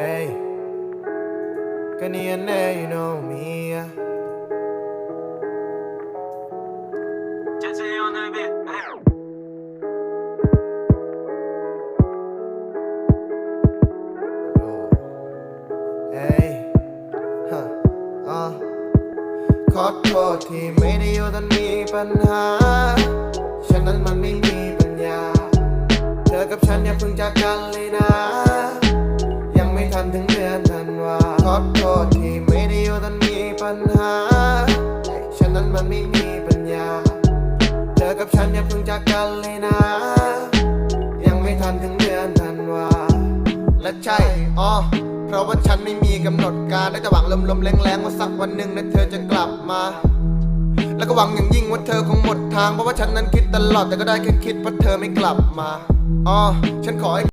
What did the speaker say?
Hey, can you know you know me? yeah? Jesse on the beat. Hey, huh, uh ขอโทษที่ไม่ได้อยู่ตอนมีปัญหา ฉันนั้นมันไม่มีปัญญา เธอกับฉันอย่าเพิ่งจากกันเลยนะ อโทษที่ไม่ได้อยู่ตอนมีปัญหา ฉันนั้นมันไม่มีปัญญา เธอกับฉันอย่าเพิ่งจากกันเลยนะ ยังไม่ทันถึงเดือนธันวา และใช่ อ๋อ เพราะว่าฉันไม่มีกำหนดการได้แต่หวังลมๆแรงๆว่าสักวันหนึ่งนะเธอจะกลับมาแล้วก็หวังอย่างยิ่งว่าเธอคงหมดทางเพราะว่าฉันนั้นคิดตลอดแต่ก็ได้แค่คิดว่าเธอไม่กลับมา อ๋อ ฉันขอให้